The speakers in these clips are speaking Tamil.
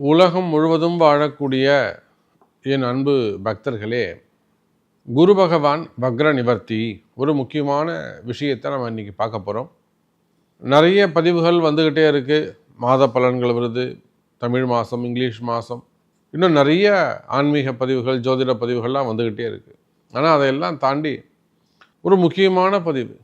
உலகம் முழுவதும் வாழக்கூடிய என் அன்பு பக்தர்களே குரு பகவான் வக்ர நிவர்த்தி ஒரு முக்கியமான விஷயத்தை நம்ம இன்றைக்கி பார்க்க போகிறோம் நிறைய பதிவுகள் வந்துக்கிட்டே இருக்குது மாத பலன்கள் வருது தமிழ் மாதம் இங்கிலீஷ் மாதம் இன்னும் நிறைய ஆன்மீக பதிவுகள் ஜோதிட பதிவுகள்லாம் வந்துக்கிட்டே இருக்குது ஆனால் அதையெல்லாம் தாண்டி ஒரு முக்கியமான பதிவு.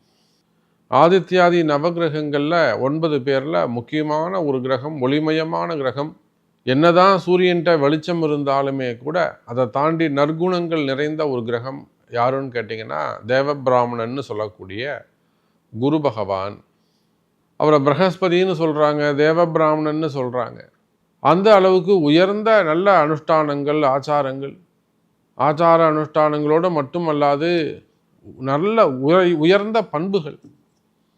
ஆதித்யாதி நவகிரகங்களில் ஒன்பது பேரில் முக்கியமான ஒரு கிரகம் ஒளிமயமான கிரகம் என்னதான் சூரியன்ட்ட வெளிச்சம் இருந்தாலுமே கூட அதை தாண்டி நற்குணங்கள் நிறைந்த ஒரு கிரகம் யாருன்னு கேட்டிங்கன்னா தேவபிராமணன்னு சொல்லக்கூடிய குரு பகவான். அவரை பிரகஸ்பதின்னு சொல்கிறாங்க தேவபிராமணன்னு சொல்கிறாங்க அந்த அளவுக்கு உயர்ந்த நல்ல அனுஷ்டானங்கள் ஆச்சாரங்கள். ஆச்சார அனுஷ்டானங்களோடு மட்டுமல்லாது நல்ல உயர்ந்த பண்புகள்.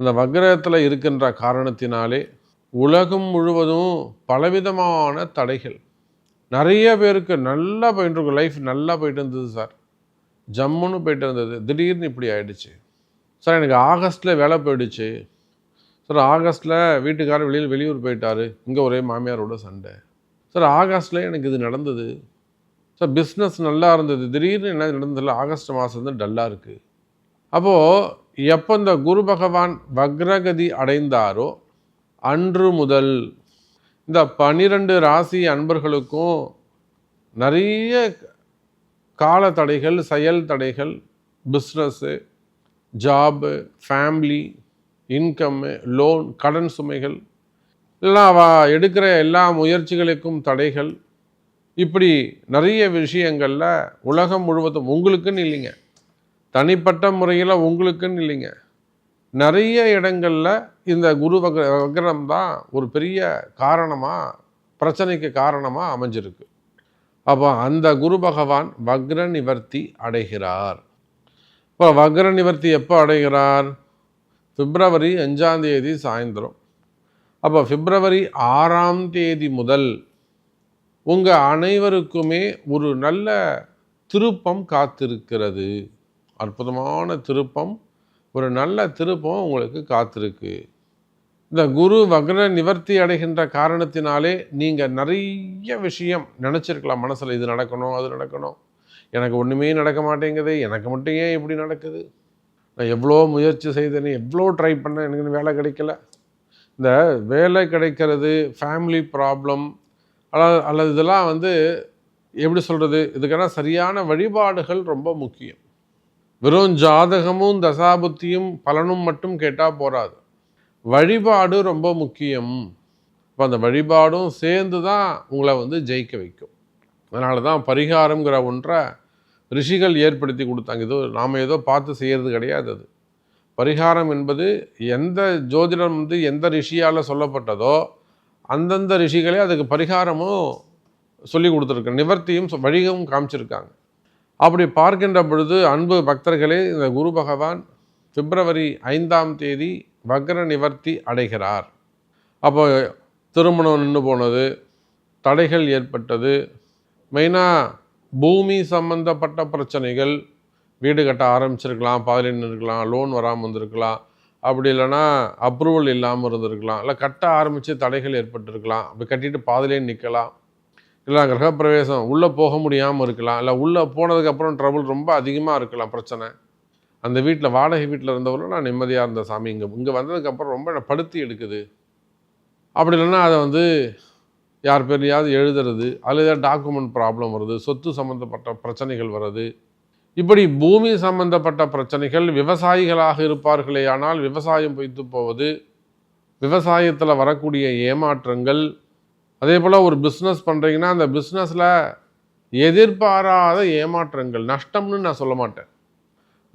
அந்த வக்ரத்தில் இருக்கின்ற காரணத்தினாலே உலகம் முழுவதும் பலவிதமான தடைகள். நிறைய பேருக்கு நல்லா போயிட்டு இருக்கும் லைஃப் நல்லா போயிட்டு இருந்தது சார் ஜம்முன்னு போயிட்டு இருந்தது. திடீர்னு இப்படி ஆயிடுச்சு. சார் எனக்கு ஆகஸ்ட்டில் வேலை போயிடுச்சு. சார் ஆகஸ்ட்டில் வீட்டுக்காரர் வெளியில் வெளியூர் போயிட்டார். இங்கே ஒரே மாமியாரோட சண்டை. சார் ஆகஸ்ட்டில் எனக்கு இது நடந்தது. சார் பிஸ்னஸ் நல்லா இருந்தது. திடீர்னு என்ன நடந்ததில்ல ஆகஸ்ட் மாதம் வந்து டல்லாக இருக்குது அப்போது எப்போ இந்த குரு பகவான் வக்ரகதி அடைந்தாரோ அன்று முதல் இந்த பனிரெண்டு ராசி அன்பர்களுக்கும் நிறைய கால தடைகள் செயல் தடைகள் business job family income loan கடன் சுமைகள் எல்லாம் அவ எடுக்கிற எல்லா முயற்சிகளுக்கும் தடைகள். இப்படி நிறைய விஷயங்களில் உலகம் முழுவதும் உங்களுக்குன்னு இல்லைங்க. தனிப்பட்ட முறையில் உங்களுக்குன்னு இல்லைங்க. நிறைய இடங்களில் இந்த குரு வக வக்ரம் தான் ஒரு பெரிய காரணமாக பிரச்சனைக்கு காரணமாக அமைஞ்சிருக்கு. அப்போ அந்த குரு பகவான் வக்ர நிவர்த்தி அடைகிறார். இப்போ வக்ர நிவர்த்தி எப்போ அடைகிறார்? பிப்ரவரி அஞ்சாம் தேதி சாயந்தரம். அப்போ பிப்ரவரி ஆறாம் தேதி முதல் உங்கள் அனைவருக்குமே ஒரு நல்ல திருப்பம் காத்திருக்கிறது. அற்புதமான திருப்பம். ஒரு நல்ல திருப்பம் உங்களுக்கு காத்திருக்கு. இந்த குரு வக்ர நிவர்த்தி அடைகின்ற காரணத்தினாலே நீங்கள் நிறைய விஷயம் நினச்சிருக்கலாம். மனசில் இது நடக்கணும் அது நடக்கணும். எனக்கு ஒன்றுமே நடக்க மாட்டேங்குது எனக்கு மட்டும் ஏன் இப்படி நடக்குது? நான் எவ்வளோ முயற்சி செய்தேன் எவ்வளோ ட்ரை பண்ணேன் எனக்கு வேலை கிடைக்கல. இந்த வேலை கிடைக்கிறது ஃபேமிலி ப்ராப்ளம் அல்லது அல்லது இதெல்லாம் வந்து எப்படி சொல்கிறது இதுக்கெல்லாம் சரியான வழிபாடுகள் ரொம்ப முக்கியம். வெறும் ஜாதகமும் தசாபுத்தியும் பலனும் மட்டும் கேட்டால் போகாது வழிபாடு ரொம்ப முக்கியம். இப்போ அந்த வழிபாடும் சேர்ந்து தான் உங்களை வந்து ஜெயிக்க வைக்கும். அதனால தான் பரிகாரங்கிற ஒன்றை ரிஷிகள் ஏற்படுத்தி கொடுத்தாங்க. ஏதோ நாம் ஏதோ பார்த்து செய்கிறது கிடையாது அது. பரிகாரம் என்பது எந்த ஜோதிடம் வந்து எந்த ரிஷியால் சொல்லப்பட்டதோ அந்தந்த ரிஷிகளே அதுக்கு பரிகாரமும் சொல்லி கொடுத்துருக்க நிவர்த்தியும் வழிகவும் காமிச்சிருக்காங்க. அப்படி பார்க்கின்ற பொழுது அன்பு பக்தர்களே இந்த குரு பகவான் பிப்ரவரி ஐந்தாம் தேதி வக்ர நிவர்த்தி அடைகிறார். அப்போ திருமணம் நின்று போனது தடைகள் ஏற்பட்டது. மெயினாக பூமி சம்பந்தப்பட்ட பிரச்சனைகள் வீடு கட்ட ஆரம்பிச்சிருக்கலாம் பாதியில் நின்றுருக்கலாம் லோன் வராமல் வந்திருக்கலாம். அப்படி இல்லைன்னா அப்ரூவல் இல்லாமல் இருந்திருக்கலாம். இல்லை கட்ட ஆரம்பித்து தடைகள் ஏற்பட்டிருக்கலாம். அப்படி கட்டிட்டு பாதிலே நிற்கலாம். இல்லை கிரகப்பிரவேசம். உள்ளே போக முடியாமல் இருக்கலாம். இல்லை உள்ளே போனதுக்கப்புறம் ட்ரபுள் ரொம்ப அதிகமாக இருக்கலாம் பிரச்சனை. அந்த வீட்டில் வாடகை வீட்டில் இருந்தவரை நான் நிம்மதியாக இருந்த சாமி இங்கே இங்கே வந்ததுக்கப்புறம் ரொம்ப படுத்தி எடுக்குது. அப்படி இல்லைன்னா அதை வந்து யார் பேர்லையாவது எழுதுறது அதில் ஏதாவது டாக்குமெண்ட் ப்ராப்ளம் வருது சொத்து சம்மந்தப்பட்ட பிரச்சனைகள் வருது இப்படி பூமி சம்பந்தப்பட்ட பிரச்சனைகள் விவசாயிகளாக இருப்பார்களே ஆனால் விவசாயம் பொய்த்து போவது விவசாயத்தில் வரக்கூடிய ஏமாற்றங்கள் அதே போல் ஒரு பிஸ்னஸ் பண்ணுறீங்கன்னா அந்த பிஸ்னஸில் எதிர்பாராத ஏமாற்றங்கள். நஷ்டம்னு நான் சொல்ல மாட்டேன்.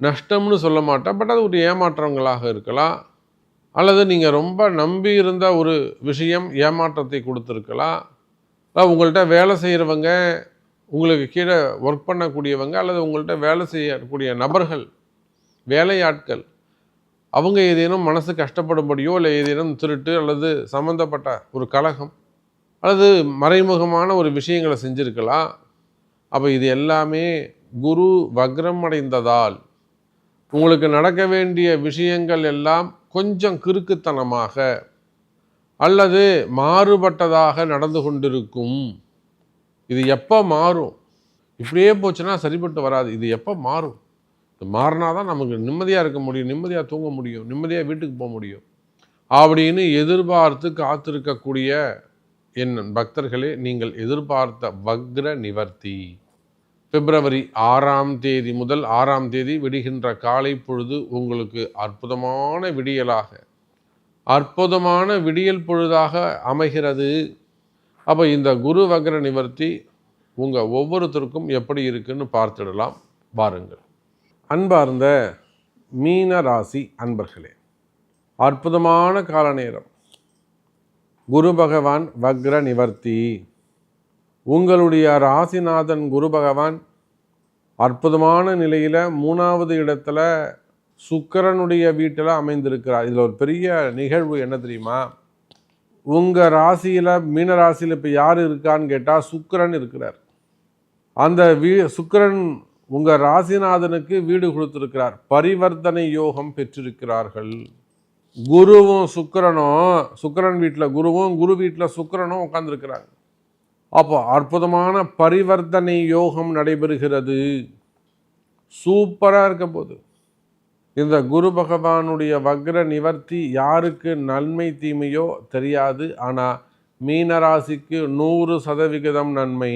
நஷ்டம்னு சொல்ல மாட்டேன். பட் அது ஒரு ஏமாற்றங்களாக இருக்கலாம். அல்லது நீங்கள் ரொம்ப நம்பி இருந்த ஒரு விஷயம் ஏமாற்றத்தை கொடுத்துருக்கலாம். உங்கள்கிட்ட வேலை செய்கிறவங்க உங்களுக்கு கீழே ஒர்க் பண்ணக்கூடியவங்க அல்லது உங்கள்கிட்ட வேலை செய்யக்கூடிய நபர்கள் வேலையாட்கள் அவங்க ஏதேனும் மனசு கஷ்டப்படும்படியோ இல்லை ஏதேனும் திருட்டு அல்லது சம்மந்தப்பட்ட ஒரு கழகம் அல்லது மறைமுகமான ஒரு விஷயங்களை செஞ்சுருக்கலாம். அப்போ இது எல்லாமே குரு வக்ரம் அடைந்ததால் உங்களுக்கு நடக்க வேண்டிய விஷயங்கள் எல்லாம் கொஞ்சம் கிறுக்குத்தனமாக அல்லது மாறுபட்டதாக நடந்து கொண்டிருக்கும். இது எப்போ மாறும்? இப்படியே போச்சுன்னா சரிப்பட்டு வராது. இது எப்போ மாறும்? இது மாறினா தான் நமக்கு நிம்மதியாக இருக்க முடியும். நிம்மதியாக தூங்க முடியும். நிம்மதியாக வீட்டுக்கு போக முடியும். அப்படின்னு எதிர்பார்த்து காத்திருக்கக்கூடிய என் பக்தர்களே நீங்கள் எதிர்பார்த்த வக்ர நிவர்த்தி. பிப்ரவரி ஆறாம் தேதி முதல் ஆறாம் தேதி விடுகின்ற காலை பொழுது உங்களுக்கு அற்புதமான விடியலாக அற்புதமான விடியல் பொழுதாக அமைகிறது. அப்போ இந்த குரு வக்ர நிவர்த்தி உங்கள் ஒவ்வொருத்தருக்கும் எப்படி இருக்குன்னு பார்த்துடலாம். பாருங்கள் அன்பார்ந்த மீன ராசி அன்பர்களே அற்புதமான கால நேரம் குரு பகவான் வக்ர நிவர்த்தி. உங்களுடைய ராசிநாதன் குரு பகவான் அற்புதமான நிலையில் மூணாவது இடத்துல சுக்கரனுடைய வீட்டில் அமைந்திருக்கிறார். இதில் ஒரு பெரிய நிகழ்வு என்ன தெரியுமா? உங்கள் ராசியில் மீன ராசியில் இப்போ யார் இருக்கான்னு கேட்டால் சுக்கரன் இருக்கிறார். அந்த வீ சுக்கரன் உங்கள் ராசிநாதனுக்கு வீடு கொடுத்துருக்கிறார். பரிவர்த்தனை யோகம் பெற்றிருக்கிறார்கள். குருவும் சுக்கரனும் சுக்கரன் வீட்டில் குருவும் குரு வீட்டில் சுக்கரனும் உட்காந்துருக்கிறாங்க அப்போ அற்புதமான பரிவர்த்தனை யோகம் நடைபெறுகிறது. சூப்பராக இருக்க போது இந்த குரு பகவானுடைய வக்ர நிவர்த்தி யாருக்கு நன்மை தீமையோ தெரியாது. ஆனால் மீனராசிக்கு நூறு சதவிகிதம் நன்மை.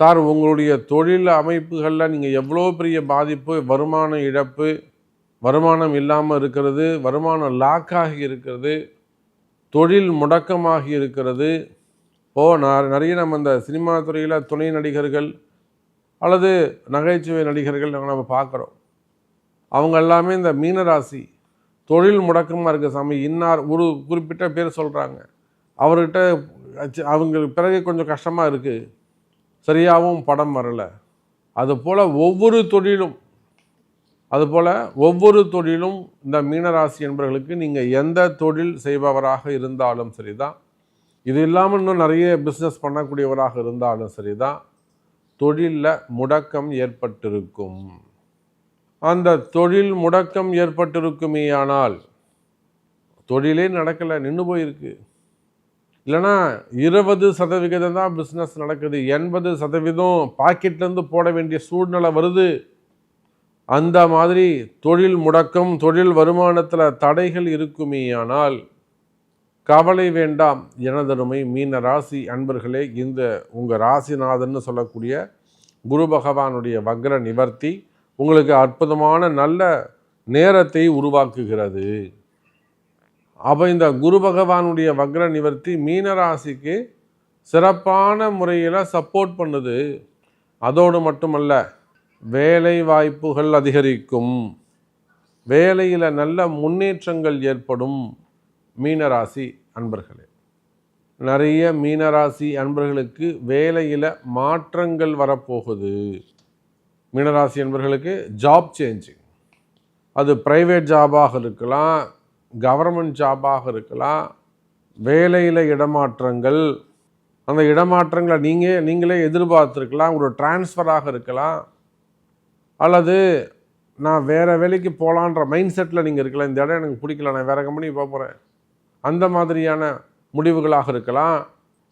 சார் உங்களுடைய தொழில் அமைப்புகளில் நீங்கள் எவ்வளோ பெரிய பாதிப்பு வருமான இழப்பு வருமானம் இல்லாமல் இருக்கிறது வருமானம் லாக்காகி இருக்கிறது தொழில் முடக்கமாகி இருக்கிறது. ஓ நான் நிறைய நம்ம இந்த சினிமா துறையில் துணை நடிகர்கள் அல்லது நகைச்சுவை நடிகர்கள் நம்ம பார்க்குறோம் அவங்க எல்லாமே இந்த மீனராசி தொழில் முடக்கமாக இருக்க சாமி. இன்னார் ஒரு குறிப்பிட்ட பேர் சொல்கிறாங்க அவர்கிட்ட அவங்களுக்கு பிறகு கொஞ்சம் கஷ்டமாக இருக்குது சரியாகவும் படம் வரலை. அதுபோல் ஒவ்வொரு தொழிலும் அதுபோல் ஒவ்வொரு தொழிலும் இந்த மீனராசி என்பவர்களுக்கு நீங்கள் எந்த தொழில் செய்பவராக இருந்தாலும் சரி தான் இது இல்லாமல் இன்னும் நிறைய பிஸ்னஸ் பண்ணக்கூடியவராக இருந்தாலும் சரி தான் தொழிலில் முடக்கம் ஏற்பட்டிருக்கும். அந்த தொழில் முடக்கம் ஏற்பட்டிருக்குமே ஆனால் தொழிலே நடக்கலை நின்று போயிருக்கு. இல்லைனா இருபது சதவிகிதம் தான் பிஸ்னஸ் நடக்குது எண்பது சதவீதம் பாக்கெட்லேருந்து போட வேண்டிய சூழ்நிலை வருது. அந்த மாதிரி தொழில் முடக்கம் தொழில் வருமானத்தில் தடைகள் இருக்குமேயானால் கவலை வேண்டாம். எனதருமை மீன ராசி அன்பர்களே இந்த உங்கள் ராசிநாதன் சொல்லக்கூடிய குரு பகவானுடைய வக்ர நிவர்த்தி உங்களுக்கு அற்புதமான நல்ல நேரத்தை உருவாக்குகிறது. அப்போ இந்த குரு பகவானுடைய வக்ர நிவர்த்தி மீனராசிக்கு சிறப்பான முறையில் சப்போர்ட் பண்ணுது. அதோடு மட்டுமல்ல வேலை வாய்ப்புகள் அதிகரிக்கும். வேலையில் நல்ல முன்னேற்றங்கள் ஏற்படும் மீனராசி அன்பர்களே. நிறைய மீனராசி அன்பர்களுக்கு வேலையில் மாற்றங்கள் வரப்போகுது. மீனராசி அன்பர்களுக்கு ஜாப் சேஞ்சிங் அது ப்ரைவேட் ஜாபாக இருக்கலாம் கவர்மெண்ட் ஜாபாக இருக்கலாம் வேலையில் இடமாற்றங்கள். அந்த இடமாற்றங்களை நீங்கள் நீங்களே எதிர்பார்த்துருக்கலாம் ஒரு டிரான்ஸ்ஃபராக இருக்கலாம். அல்லது நான் வேறு வேலைக்கு போகலான்ற மைண்ட் செட்டில் நீங்கள் இருக்கலாம். இந்த இடம் எனக்கு பிடிக்கல நான் வேறு கம்பெனி போக போகிறேன் அந்த மாதிரியான முடிவுகளாக இருக்கலாம்.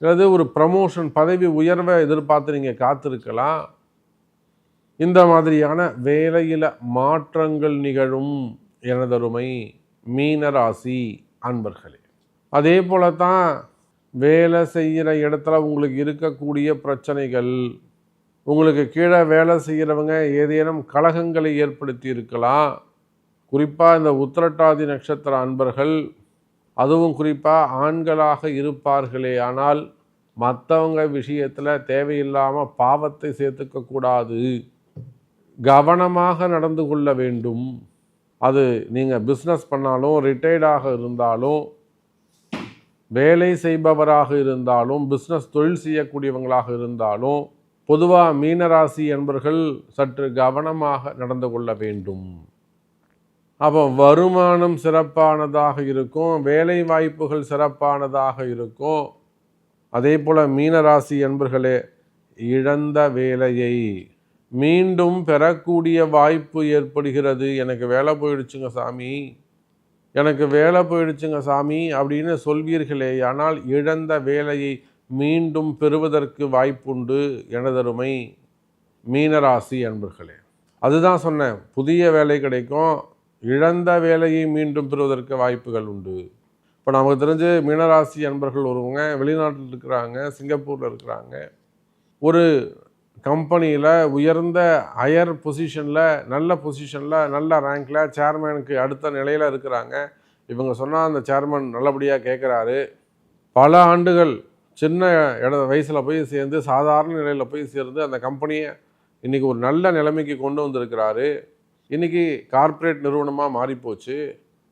அல்லது ஒரு ப்ரமோஷன் பதவி உயர்வை எதிர்பார்த்து நீங்கள் காத்திருக்கலாம். இந்த மாதிரியான வேலையில் மாற்றங்கள் நிகழும் எனதருமை மீனராசி அன்பர்களே. அதே போல தான் வேலை செய்கிற இடத்துல உங்களுக்கு இருக்கக்கூடிய பிரச்சனைகள் உங்களுக்கு கீழே வேலை செய்கிறவங்க ஏதேனும் கழகங்களை ஏற்படுத்தி இருக்கலாம் குறிப்பாக இந்த உத்திரட்டாதி நட்சத்திர அன்பர்கள் அதுவும் குறிப்பாக ஆண்களாக இருப்பார்களே. ஆனால் மற்றவங்க விஷயத்தில் தேவையில்லாமல் பாவத்தை சேர்த்துக்க கூடாது. கவனமாக நடந்து கொள்ள வேண்டும். அது நீங்கள் பிஸ்னஸ் பண்ணாலும் ரிட்டையர்டாக இருந்தாலும் வேலை செய்பவராக இருந்தாலும் பிஸ்னஸ் தொழில் செய்யக்கூடியவங்களாக இருந்தாலும் பொதுவாக மீனராசி என்பர்கள் சற்று கவனமாக நடந்து கொள்ள வேண்டும். அப்போ வருமானம் சிறப்பானதாக இருக்கும் வேலை வாய்ப்புகள் சிறப்பானதாக இருக்கும். அதே போல் மீனராசி என்பர்களே இழந்த வேலையை மீண்டும் பெறக்கூடிய வாய்ப்பு ஏற்படுகிறது. எனக்கு வேலை போயிடுச்சுங்க சாமி. எனக்கு வேலை போயிடுச்சுங்க சாமி அப்படின்னு சொல்வீர்களே ஆனால் இழந்த வேலையை மீண்டும் பெறுவதற்கு வாய்ப்புண்டு எனதருமை மீனராசி அன்பர்களே. அதுதான் சொன்னேன் புதிய வேலை கிடைக்கும் இழந்த வேலையை மீண்டும் பெறுவதற்கு வாய்ப்புகள் உண்டு. இப்போ நமக்கு தெரிஞ்சு மீனராசி அன்பர்கள் ஒருவங்க வெளிநாட்டில் இருக்கிறாங்க சிங்கப்பூரில் இருக்கிறாங்க. ஒரு கம்பெனியில் உயர்ந்த ஹையர் பொசிஷனில் நல்ல பொசிஷனில் நல்ல ரேங்கில் சேர்மேனுக்கு அடுத்த நிலையில் இருக்கிறாங்க. இவங்க சொன்னால் அந்த சேர்மன் நல்லபடியாக கேட்குறாரு. பல ஆண்டுகள் சின்ன இட வயசில் போய் சேர்ந்து சாதாரண நிலையில் போய் சேர்ந்து அந்த கம்பெனியை இன்றைக்கி ஒரு நல்ல நிலைமைக்கு கொண்டு வந்திருக்கிறாரு. இன்றைக்கி கார்ப்பரேட் நிறுவனமாக மாறிப்போச்சு.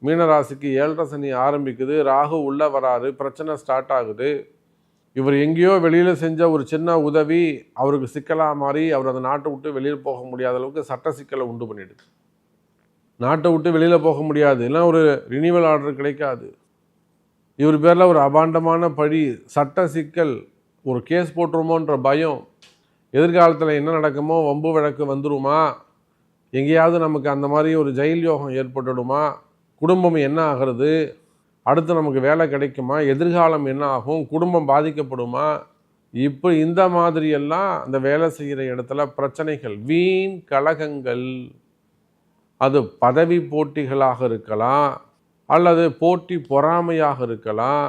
மீனராசிக்கு ஏழரை சனி ஆரம்பிக்குது. ராகு உள்ளே வராரு. பிரச்சனை ஸ்டார்ட் ஆகுது. இவர் எங்கேயோ வெளியில் செஞ்ச ஒரு சின்ன உதவி அவருக்கு சிக்கலாக மாறி அவர் அந்த நாட்டை விட்டு வெளியில் போக முடியாத அளவுக்கு சட்ட சிக்கலை உண்டு பண்ணிடுது. நாட்டை விட்டு வெளியில் போக முடியாது. இல்லைன்னா ஒரு ரினியூவல் ஆர்டர் கிடைக்காது. இவர் பேரில் ஒரு அபாண்டமான பழி சட்ட சிக்கல் ஒரு கேஸ் போட்டுருமோன்ற பயம். எதிர்காலத்தில் என்ன நடக்குமோ வம்பு வழக்கு வந்துருமா? எங்கேயாவது நமக்கு அந்த மாதிரி ஒரு ஜெயில் யோகம் ஏற்பட்டுடுமா? குடும்பம் என்ன ஆகிறது? அடுத்து நமக்கு வேலை கிடைக்குமா? எதிர்காலம் என்ன ஆகும்? குடும்பம் பாதிக்கப்படுமா? இப்போ இந்த மாதிரியெல்லாம் அந்த வேலை செய்கிற இடத்துல பிரச்சனைகள் வீண் கழகங்கள் அது பதவி போட்டிகளாக இருக்கலாம். அல்லது போட்டி பொறாமையாக இருக்கலாம்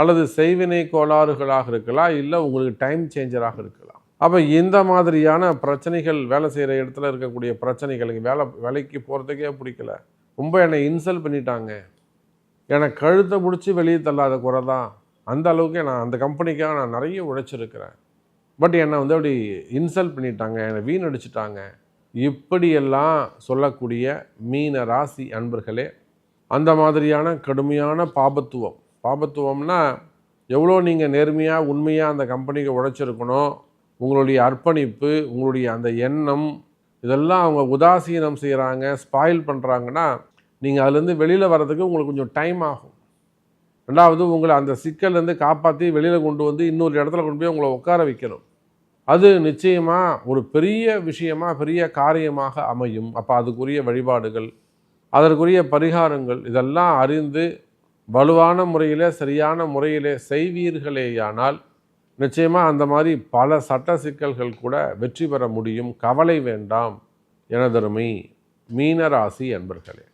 அல்லது செய்வினை கோளாறுகளாக இருக்கலாம் இல்லை உங்களுக்கு டைம் சேஞ்சராக இருக்கலாம். அப்போ இந்த மாதிரியான பிரச்சனைகள் வேலை செய்கிற இடத்துல இருக்கக்கூடிய பிரச்சனைகள் வேலை வேலைக்கு போகிறதுக்கே பிடிக்கல. ரொம்ப என்னை இன்சல்ட் பண்ணிட்டாங்க. எனக்கு கழுத்தை பிடிச்சி வெளியே தள்ளாத குறை தான். அந்த அளவுக்கு நான் அந்த கம்பெனிக்காக நான் நிறைய உழைச்சிருக்கிறேன். பட் என்னை வந்து அப்படி இன்சல்ட் பண்ணிட்டாங்க என்னை வீணடிச்சிட்டாங்க. இப்படியெல்லாம் சொல்லக்கூடிய மீன ராசி அன்பர்களே அந்த மாதிரியான கடுமையான பாபத்துவம். பாபத்துவம்னா எவ்வளோ நீங்கள் நேர்மையாக உண்மையாக அந்த கம்பெனிக்கு உழைச்சிருக்கணும் உங்களுடைய அர்ப்பணிப்பு உங்களுடைய அந்த எண்ணம் இதெல்லாம் அவங்க உதாசீனம் செய்கிறாங்க ஸ்பாயில் பண்ணுறாங்கன்னா நீங்கள் அதுலேருந்து வெளியில் வர்றதுக்கு உங்களுக்கு கொஞ்சம் டைம் ஆகும். ரெண்டாவது உங்களை அந்த சிக்கல்லேருந்து காப்பாற்றி வெளியில் கொண்டு வந்து இன்னொரு இடத்துல கொண்டு போய் உங்களை உட்கார வைக்கணும். அது நிச்சயமாக ஒரு பெரிய விஷயமாக பெரிய காரியமாக அமையும். அப்போ அதுக்குரிய வழிபாடுகள் அதற்குரிய பரிகாரங்கள் இதெல்லாம் அறிந்து வலுவான முறையில் சரியான முறையிலே செய்வீர்களேயானால் நிச்சயமாக அந்த மாதிரி பல சட்ட சிக்கல்கள் கூட வெற்றி பெற முடியும். கவலை வேண்டாம். எனதருமை மீனராசி என்பர்களே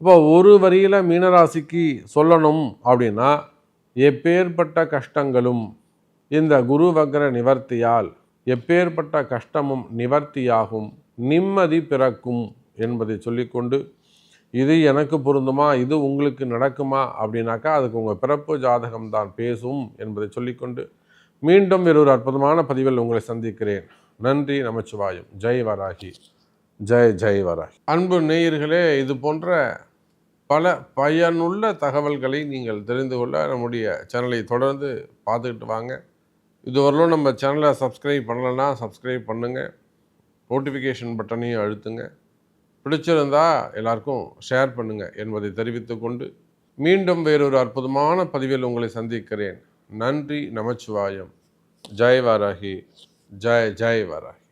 இப்போ ஒரு வரியில் மீனராசிக்கு சொல்லணும் அப்படின்னா எப்பேற்பட்ட கஷ்டங்களும் இந்த குரு வக்ர நிவர்த்தியால் எப்பேற்பட்ட கஷ்டமும் நிவர்த்தியாகும் நிம்மதி பிறக்கும் என்பதை சொல்லிக்கொண்டு இது எனக்கு பொருந்துமா? இது உங்களுக்கு நடக்குமா? அப்படின்னாக்கா அதுக்கு உங்கள் பிறப்பு ஜாதகம் தான் பேசும் என்பதை சொல்லிக்கொண்டு மீண்டும் வேறொரு அற்புதமான பதிவில் உங்களை சந்திக்கிறேன். நன்றி நமச்சிவாயம். ஜெய் வராகி. ஜெய் ஜெய் வராகி. அன்பு நேயர்களே இது போன்ற பல பயனுள்ள தகவல்களை நீங்கள் தெரிந்து கொள்ள நம்முடைய சேனலை தொடர்ந்து பார்த்துக்கிட்டு வாங்க. இதுவரையிலும் நம்ம சேனலை சப்ஸ்கிரைப் பண்ணலைன்னா சப்ஸ்கிரைப் பண்ணுங்கள் நோட்டிஃபிகேஷன் பட்டனையும் அழுத்துங்க. பிடிச்சிருந்தா எல்லாருக்கும் ஷேர் பண்ணுங்கள் என்பதை தெரிவித்துக்கொண்டு மீண்டும் வேறொரு அற்புதமான பதிவில் உங்களை சந்திக்கிறேன். நன்றி நமச்சிவாயம். ஜெய் வாராகி ஜெய் ஜெய் வாராகி